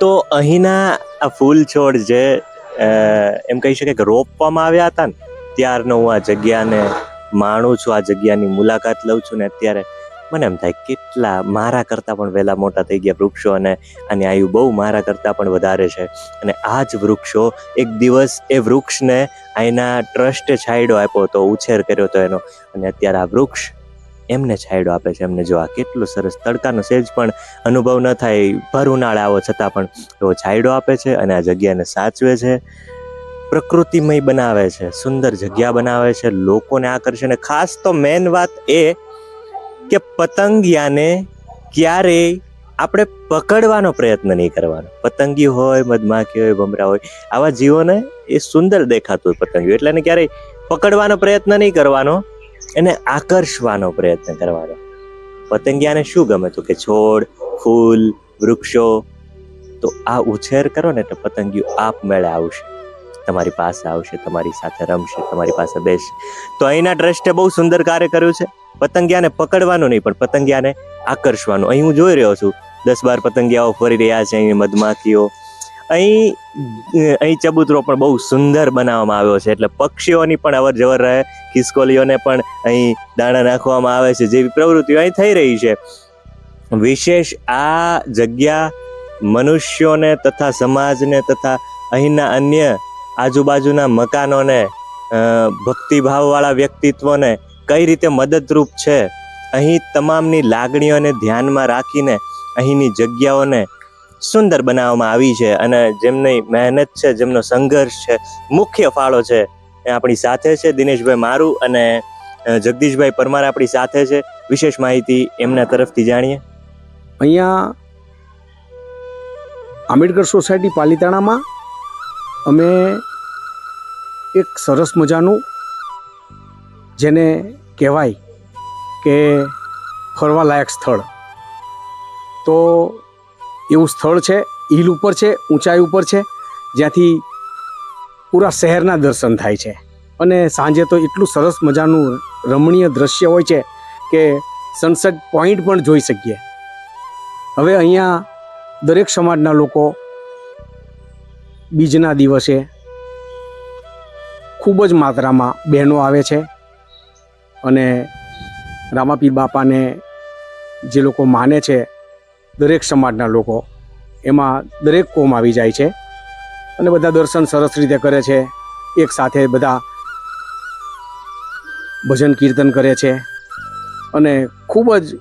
તો અહીંના આ ફૂલ છોડ જે એમ કહી શકાય કે રોપવામાં આવ્યા હતા ને, ત્યારનો હું આ જગ્યાને માણું છું, આ જગ્યાની મુલાકાત લઉં છું ને અત્યારે મને એમ થાય કેટલા મારા કરતાં પણ વહેલા મોટા થઈ ગયા વૃક્ષો અને આની આયુ બહુ મારા કરતાં પણ વધારે છે. અને આ જ વૃક્ષો એક દિવસ એ વૃક્ષને અહીંના ટ્રસ્ટે છાંયડો આપ્યો હતો, ઉછેર કર્યો હતો એનો. અને અત્યારે આ વૃક્ષ એમને છાંયડો આપે છે, એમને જો આ કેટલું સરસ તડકાનો સેજ પણ અનુભવ ન થાય ભર ઉનાળે આવો છતાં પણ એવો છાંયડો આપે છે અને આ જગ્યાને સાચવે છે. પ્રકૃતિમય બનાવે છે, સુંદર જગ્યા બનાવે છે, લોકોને આકર્ષે અને ખાસ તો મેન વાત એ કે પતંગિયાને ક્યારેય આપણે પકડવાનો પ્રયત્ન નહીં કરવાનો. પતંગી હોય, મધમાખી હોય, ભમરા હોય, આવા જીવોને એ સુંદર દેખાતું હોય પતંગિયું. એટલે એને ક્યારેય પકડવાનો પ્રયત્ન નહીં કરવાનો. એને આકર્ષવાનો પ્રયત્ન કરવાનો. પતંગિયાને શું ગમે તો કે છોડ, ફૂલ, વૃક્ષો? તો આ ઉછેર કરો ને એટલે પતંગિયું આપમેળે આવશે. તમારી પાસે આવશે, તમારી સાથે રમશે, તમારી પાસે બેસશે. તો અહીંના ટ્રસ્ટે બહુ સુંદર કાર્ય કર્યું છે. પતંગિયાને પકડવાનું નહીં, પણ પતંગિયાને આકર્ષવાનું. અહીં હું જોઈ રહ્યો છું. દસ બાર પતંગિયાઓ ફરી રહ્યા છે, અહીં મધમાખીઓ. અહીં અહીં ચબૂતરો પણ બહુ સુંદર બનાવવામાં આવ્યો છે. એટલે પક્ષીઓની પણ અવર જવર રહે. ખિસકોલીઓને પણ અહીં દાણા નાખવામાં આવે છે, જેવી પ્રવૃત્તિઓ અહીં થઈ રહી છે. વિશેષ આ જગ્યા મનુષ્યોને તથા સમાજને તથા અહીંના અન્ય આજુબાજુના મકાનોને ભક્તિભાવવાળા વ્યક્તિત્વને કઈ રીતે મદદરૂપ છે, અહીં તમામની લાગણીઓને ધ્યાનમાં રાખીને અહીંની જગ્યાઓને સુંદર બનાવવામાં આવી છે અને જેમની મહેનત છે, જેમનો સંઘર્ષ છે, મુખ્ય ફાળો છે એ આપણી સાથે છે, દિનેશભાઈ મારું અને જગદીશભાઈ પરમાર આપણી સાથે છે. વિશેષ માહિતી એમના તરફથી જાણીએ. અહીંયા આંબેડકર સોસાયટી પાલિતાણામાં અમે એક સરસ મજાનું જેને કહેવાય કે ફરવાલાયક સ્થળ. તો એવું સ્થળ છે, હિલ ઉપર છે, ઊંચાઈ ઉપર છે, જ્યાંથી પૂરા શહેરના દર્શન થાય છે. અને સાંજે તો એટલું સરસ મજાનું રમણીય દ્રશ્ય હોય છે કે સનસેટ પોઈન્ટ પણ જોઈ શકીએ. હવે અહીંયા દરેક સમાજના લોકો બીજના દિવસે ખૂબ જ માત્રામાં બહેનો આવે છે અને રામાપીર બાપાને જે લોકો માને છે દરેક સમાજના લોકો, એમાં દરેક કોમ આવી જાય છે. અને બધા દર્શન સરસ રીતે કરે છે. એક સાથે બધા ભજન કીર્તન કરે છે. અને ખૂબ જ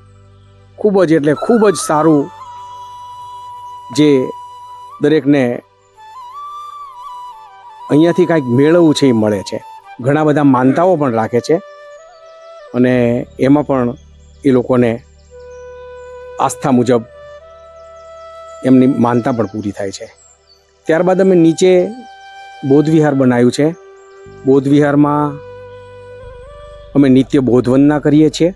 ખૂબ જ એટલે ખૂબ જ સારું જે દરેકને અહીંયાથી કાંઈક મેળવવું છે એ મળે છે. ઘણા બધા માનતાઓ પણ રાખે છે. અને એમાં પણ એ લોકોને આસ્થા મુજબ એમની માનતા પણ પૂરી થાય છે. ત્યારબાદ અમે નીચે બોધવિહાર વિહાર બનાવ્યું છે. બોધવિહારમાં વિહારમાં અમે નિત્ય બોધવંદના કરીએ છીએ.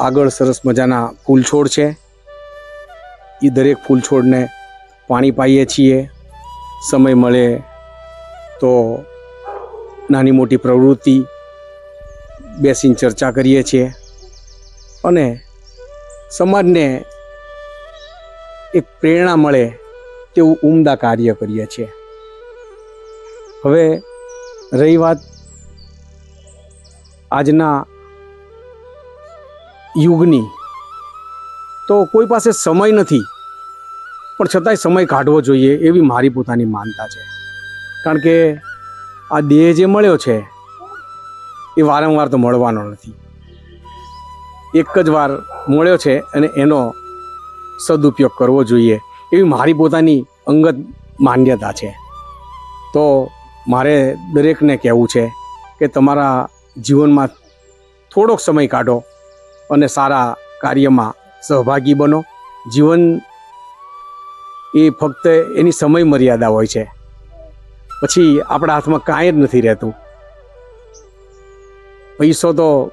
આગળ સરસ મજાના ફૂલ છોડ છે. એ દરેક ફૂલ છોડને પાણી પાઈએ છીએ. સમય મળે તો નાની મોટી પ્રવૃત્તિ બેસીને ચર્ચા કરીએ છીએ. અને સમાજને એક પ્રેરણા મળે તેવું ઉમદા કાર્ય કરીએ છીએ હવે રહી વાત આજના યુગની. તો કોઈ પાસે સમય નથી, પણ છતાંય સમય કાઢવો જોઈએ એવી મારી પોતાની માનતા છે. કારણ કે આ દેહ જે મળ્યો છે, એ વારંવાર તો મળવાનો નથી. એક જ વાર મળ્યો છે અને એનો સદુપયોગ કરવો જોઈએ. એવી મારી પોતાની અંગત માન્યતા છે. તો મારે દરેકને કહેવું છે કે તમારા જીવનમાં થોડોક સમય કાઢો અને સારા કાર્યમાં સહભાગી બનો. જીવન એ ફક્ત એની સમય મર્યાદા હોય છે. પછી આપણા હાથમાં કાંઈ જ નથી રહેતું. પૈસો તો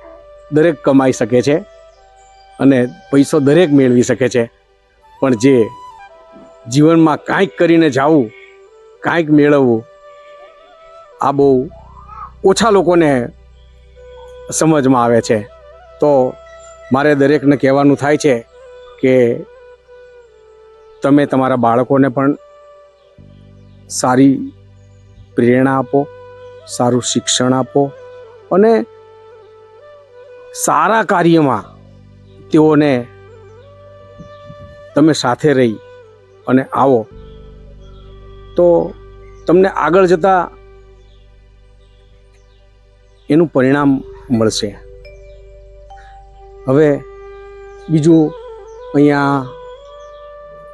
દરેક કમાઈ શકે છે અને પૈસો દરેક મેળવી શકે છે. પણ જે જીવનમાં કાંઈક કરીને જાવું, કાંઈક મેળવવું, આ બહુ ઓછા લોકોને સમજમાં આવે છે. તો મારે દરેકને કહેવાનું થાય છે કે તમે તમારા બાળકોને પણ સારી પ્રેરણા આપો, સારું શિક્ષણ આપો અને સારા કાર્યમાં તેઓને તમે સાથે રહી અને આવો. તો તમને આગળ જતા એનું પરિણામ મળશે. હવે બીજું અહીંયા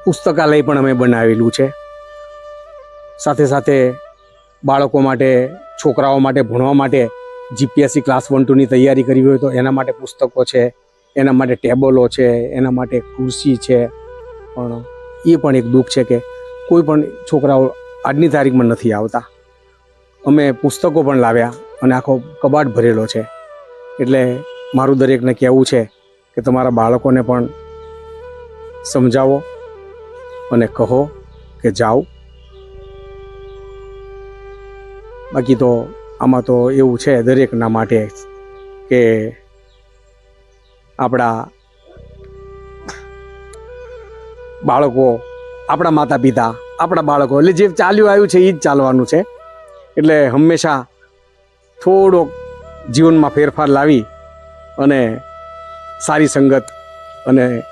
પુસ્તકાલય પણ અમે બનાવેલું છે. સાથે સાથે બાળકો માટે, છોકરાઓ માટે, ભણવા માટે જીપીએસસી ક્લાસ વન ટુની તૈયારી કરવી હોય તો એના માટે પુસ્તકો છે, એના માટે ટેબલો છે, એના માટે ખુરશી છે. પણ એ પણ એક દુઃખ છે કે કોઈ પણ છોકરાઓ આજની તારીખમાં નથી આવતા. અમે પુસ્તકો પણ લાવ્યા અને આખો કબાટ ભરેલો છે. એટલે મારું દરેકને કહેવું છે કે તમારા બાળકોને પણ સમજાવો અને કહો કે જાઓ. બાકી તો આમાં તો એવું છે દરેકના માટે કે આપણા બાળકો, આપણા માતા પિતા આપણા બાળકો. એટલે જે ચાલ્યું આવ્યું છે એ જ ચાલવાનું છે. એટલે હંમેશા થોડોક જીવનમાં ફેરફાર લાવી અને સારી સંગત અને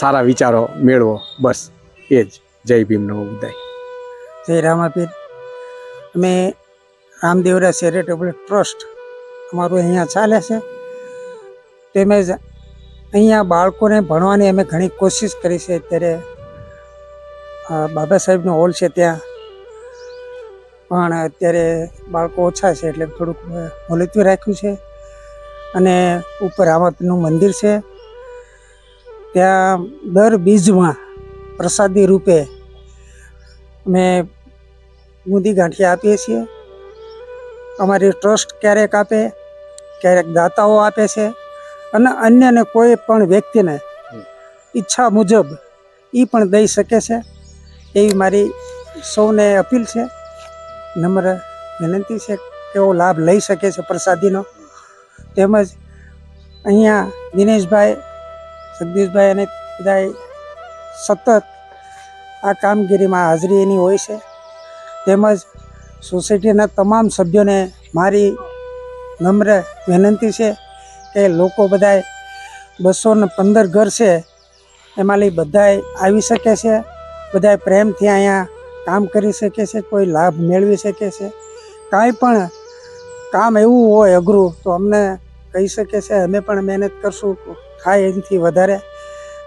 સારા વિચારો મેળવો. બસ, એ જ. જય ભીમ નમો બુદ્ધાય. જય રામાપીર. અમે રામદેવરા ચેરિટેબલ ટ્રસ્ટ અમારું અહીંયા ચાલે છે. તેમજ અહીંયા બાળકોને ભણવાની અમે ઘણી કોશિશ કરી છે. અત્યારે બાબા સાહેબનો હોલ છે ત્યાં. પણ અત્યારે બાળકો ઓછા છે એટલે થોડુંક મુલતવી રાખ્યું છે. અને ઉપર રામતનું મંદિર છે. ત્યાં દર બીજમાં પ્રસાદી રૂપે અમે બુંદી ગાંઠિયા આપીએ છીએ. અમારી ટ્રસ્ટ ક્યારેક આપે, ક્યારેક દાતાઓ આપે છે. અને અન્યને કોઈ પણ વ્યક્તિને ઈચ્છા મુજબ એ પણ દઈ શકે છે. એવી મારી સૌને અપીલ છે. નમ્ર વિનંતી છે કે લાભ લઈ શકે છે પ્રસાદીનો. તેમજ અહીંયા દિનેશભાઈ જગદીશભાઈ અને બધા સતત આ કામગીરીમાં હાજરી એની હોય છે. તેમજ સોસાયટીના તમામ સભ્યોને મારી નમ્ર વિનંતી છે. કે લોકો બધાય બસો ને પંદર ઘર છે. એમાંથી બધાય આવી શકે છે. બધાય પ્રેમથી અહીંયા કામ કરી શકે છે. કોઈ લાભ મેળવી શકે છે. કાંઈ પણ કામ એવું હોય અઘરું તો અમને કહી શકે છે, અમે પણ મહેનત કરશું થાય એનાથી વધારે.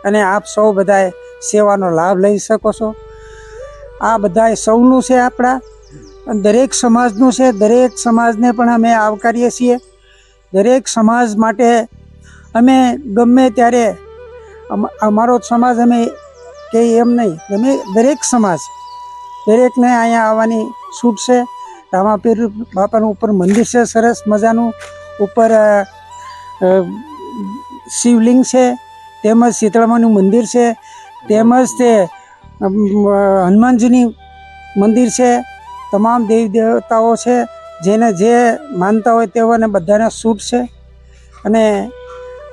અને આપ સૌ બધાય સેવાનો લાભ લઈ શકો છો. આ બધાએ સૌનું છે આપણા, દરેક સમાજનું છે. દરેક સમાજને પણ અમે આવકારીએ છીએ. દરેક સમાજ માટે અમે ગમે ત્યારે અમ- અમારો સમાજ અમે કે એમ નહીં, ગમે દરેક સમાજ, દરેકને અહીંયા આવવાની છૂટ છે. રામાપીર બાપાનું ઉપર મંદિર છે, સરસ મજાનું. ઉપર શિવલિંગ છે, તેમજ શીતળામાનું મંદિર છે, તેમજ તે હનુમાનજીની મંદિર છે. તમામ દેવી દેવતાઓ છે. જેને જે માનતા હોય તેઓને બધાને સૂટ છે. અને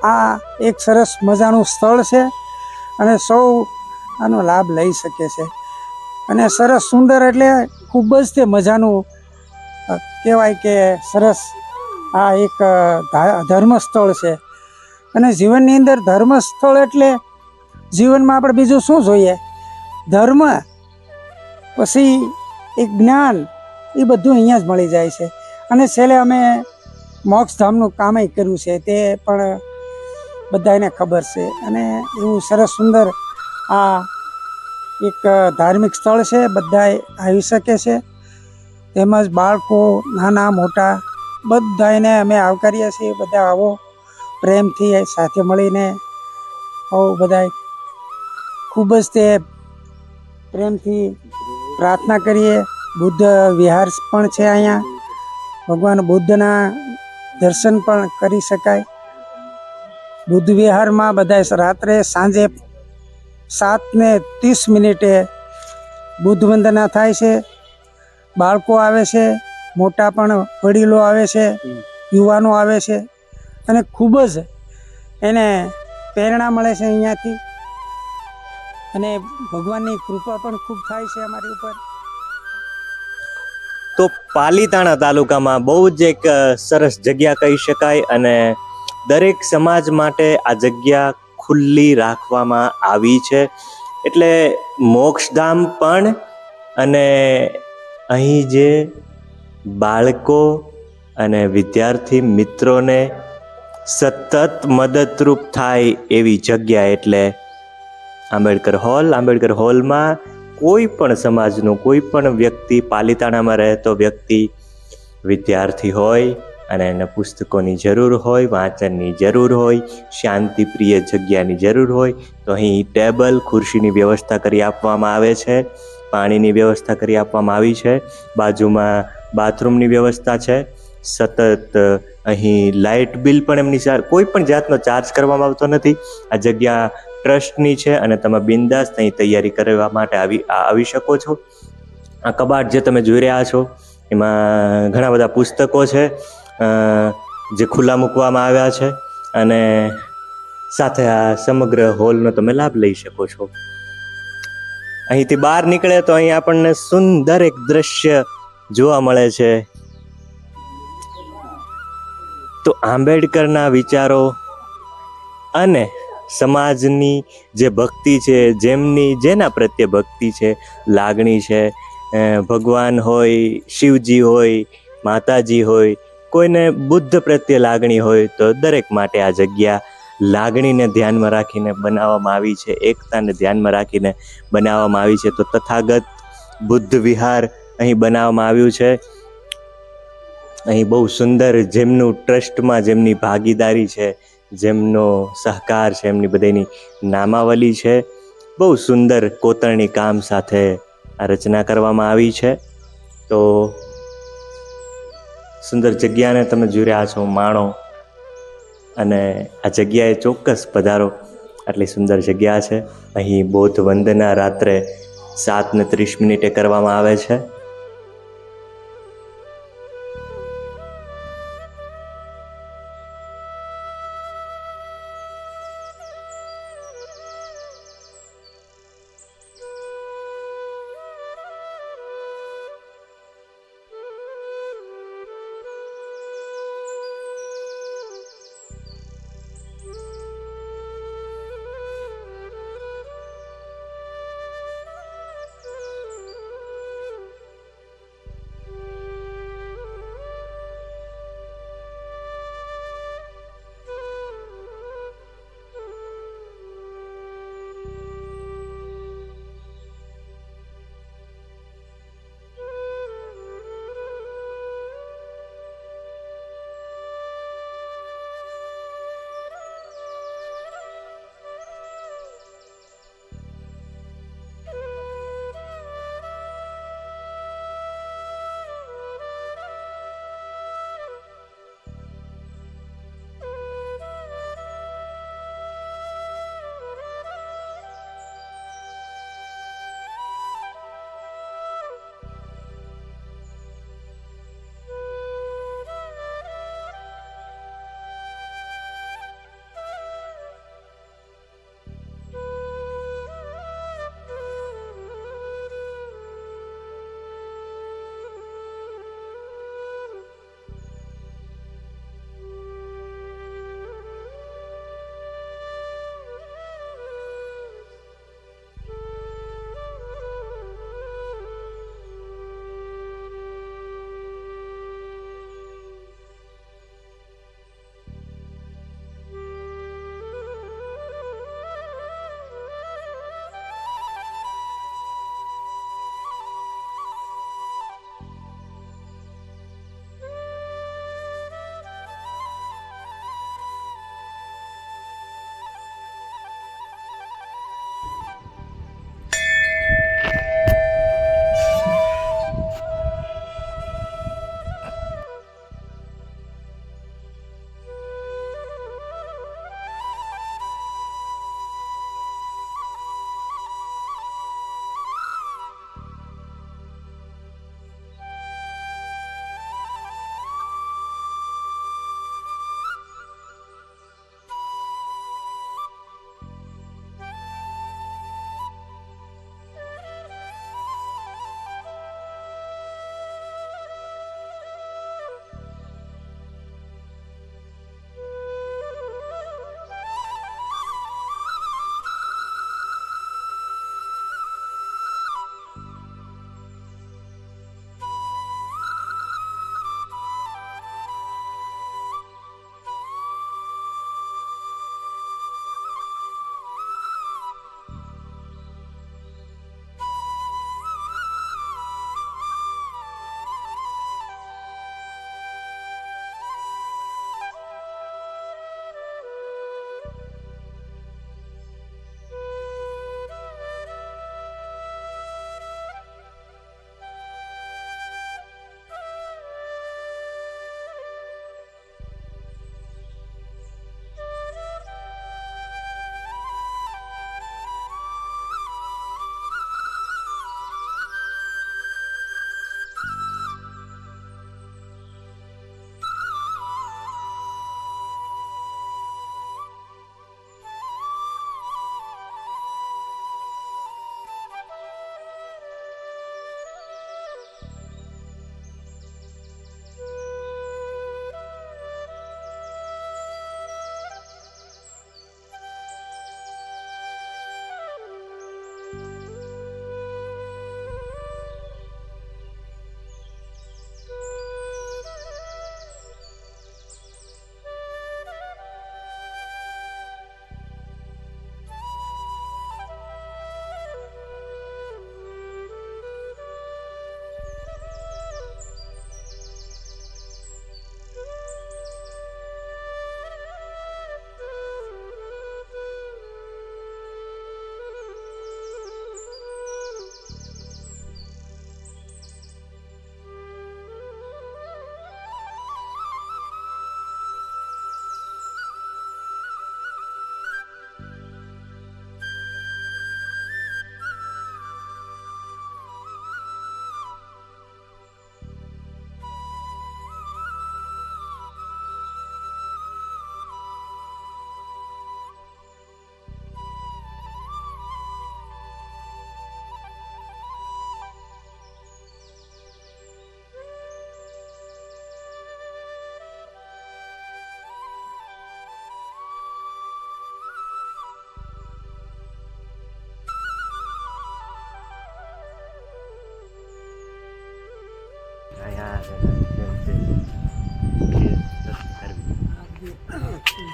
આ એક સરસ મજાનું સ્થળ છે અને સૌ આનો લાભ લઈ શકે છે. અને સરસ સુંદર એટલે ખૂબ જ તે મજાનું કહેવાય કે સરસ આ એક ધર્મસ્થળ ધર્મ સ્થળ છે. અને જીવનની અંદર ધર્મ સ્થળ એટલે જીવનમાં આપણે બીજું શું જોઈએ? ધર્મ, પછી એક જ્ઞાન એ બધું અહીંયા જ મળી જાય છે. અને છેલ્લે અમે મોક્ષધામનું કામય કર્યું છે તે પણ બધાને ખબર છે. અને એવું સરસ સુંદર આ એક ધાર્મિક સ્થળ છે બધાએ આવી શકે છે. તેમજ બાળકો, નાના, મોટા બધાને અમે આવકારીએ છીએ. બધા આવો, પ્રેમથી સાથે મળીને આવો બધાય. ખૂબ જ તે પ્રેમથી પ્રાર્થના કરીએ. બુદ્ધ વિહાર પણ છે અહીંયા. ભગવાન બુદ્ધના દર્શન પણ કરી શકાય. બુદ્ધ વિહારમાં બધા રાત્રે સાંજે સાત ને ત્રીસ મિનિટે બુદ્ધ વંદના થાય છે. બાળકો આવે છે, મોટા પણ વડીલો આવે છે, યુવાનો આવે છે અને ખૂબ જ એને પ્રેરણા મળે છે અહીંયાથી. અને ભગવાનની કૃપા પણ ખૂબ થાય છે અમારી ઉપર. તો પાલીતાણા તાલુકામાં બહુ જ એક સરસ જગ્યા કહી શકાય અને દરેક સમાજ માટે આ જગ્યા ખુલ્લી રાખવામાં આવી છે. એટલે મોક્ષધામ પણ અને અહીં જે બાળકો અને વિદ્યાર્થી મિત્રોને સતત મદદરૂપ થાય એવી જગ્યા એટલે આંબેડકર હોલ. આંબેડકર હોલમાં કોઈ પણ સમાજનો, કોઈ પણ વ્યક્તિ પાલિતાણામાં રહેતો વ્યક્તિ, વિદ્યાર્થી હોય અને એને પુસ્તકોની જરૂર હોય, વાંચનની જરૂર હોય, શાંતિપ્રિય જગ્યાની જરૂર હોય, તો અહીં ટેબલ, ખુરશીની વ્યવસ્થા કરી આપવામાં આવે છે, પાણીની વ્યવસ્થા કરી આપવામાં આવી છે, બાજુમાં બાથરૂમની વ્યવસ્થા છે, સતત અહીં લાઇટ બિલ પણ એમની કોઈ પણ જાતનો ચાર્જ કરવામાં આવતો નથી. આ જગ્યા ટ્રસ્ટની છે અને તમે બિંદાસ અહીં તૈયારી કરવા માટે આવી આવી શકો છો. આ કબાટ જે તમે જોઈ રહ્યા છો, એમાં ઘણા બધા પુસ્તકો છે જે ખુલ્લા મૂકવામાં આવ્યા છે અને સાથે આ સમગ્ર હોલનો તમે લાભ લઈ શકો છો. અહીંથી બહાર નીકળે તો અહીં આપણને સુંદર એક દ્રશ્ય જોવા મળે છે. તો આંબેડકરના વિચારો અને સમાજની જે ભક્તિ છે, જેમની, જેના પ્રત્યે ભક્તિ છે, લાગણી છે ભગવાન હોય, શિવજી હોય, માતાજી હોય, કોઈને બુદ્ધ પ્રત્યે લાગણી હોય, તો દરેક માટે આ જગ્યા લાગણીને ધ્યાનમાં રાખીને બનાવવામાં આવી છે, એકતાને ધ્યાનમાં રાખીને બનાવવામાં આવી છે. તો તથાગત બુદ્ધ વિહાર અહીં બનાવવામાં આવ્યું છે. અહીં બહુ સુંદર, જેમનું ટ્રસ્ટમાં જેમની ભાગીદારી છે જેમનો સહકાર છે, એમની બધાની નામાવલી છે. બહુ સુંદર કોતરણી કામ સાથે આ રચના કરવામાં આવી છે. તો સુંદર જગ્યાને તમે જોઈ છો, માણો. અને આ જગ્યાએ ચોક્કસ પધારો. આટલી સુંદર જગ્યા છે. અહીં બોધ વંદના રાત્રે સાતને ત્રીસ મિનિટે કરવામાં આવે છે.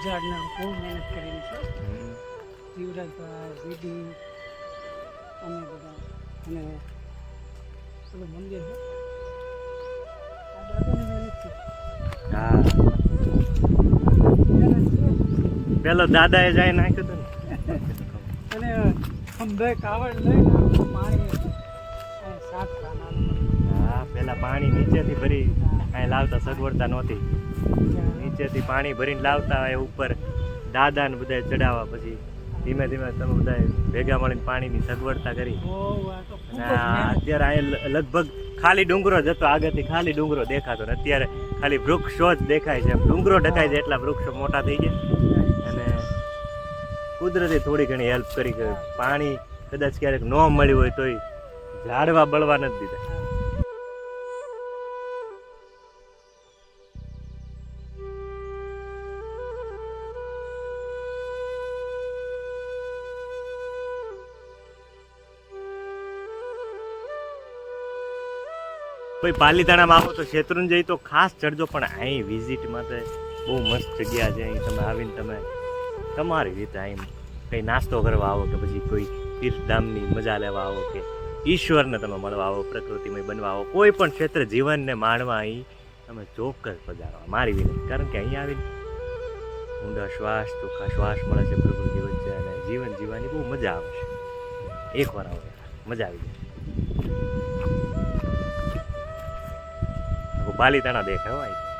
ઝાડને બહુ મહેનત કરેલી છે. જીવરાજભાઈ દીદી અમે બધા. અને પેલું મંદિર છે. આ દાદાની મહેનત છે. હા. પેલો દાદાએ જાય નાખ્યું હતું ને. અને ખંભે કાવડ લઈને પાણી પાણી નીચેથી ભરી અહીં લાવતા સગવડતા નહોતી. નીચેથી પાણી ભરીને લાવતા એ ઉપર દાદા ને બધા ચડાવવા પછી ધીમે ધીમે તમે બધા ભેગા મળીને પાણીની સગવડતા કરી. અત્યારે અહીંયા લગભગ ખાલી ડુંગરો જ હતો. આગળથી ખાલી ડુંગરો દેખાતો ને અત્યારે ખાલી વૃક્ષો જ દેખાય છે. ડુંગરો ઢકાય છે એટલા વૃક્ષો મોટા થઈ ગયા. અને કુદરતે થોડી ઘણી હેલ્પ કરી પાણી કદાચ ક્યારેક ન મળ્યું હોય તોય ઝાડવા બળવા નથી દીધા. ભાઈ, પાલીતાણામાં આવો તો શેત્રુંજય તો ખાસ ચડજો, પણ અહીં વિઝિટ માટે બહુ મસ્ત જગ્યા છે. અહીં તમે આવીને તમે તમારી રીતે અહીં કંઈ નાસ્તો કરવા આવો કે પછી કોઈ તીર્થધામની મજા લેવા આવો કે ઈશ્વરને તમે મળવા આવો, પ્રકૃતિમય બનવા આવો, કોઈ પણ ક્ષેત્ર જીવનને માણવા અહીં તમે ચોક્કસ પધારવા મારી વિનંતી, કારણ કે અહીં આવીને ઊંડા શ્વાસ, ચોખ્ખા શ્વાસ મળે છે પ્રકૃતિ વચ્ચે અને જીવન જીવવાની બહુ મજા આવે છે. એકવાર આવો, મજા આવી જાય. આખું પાલીતાણા દેખાય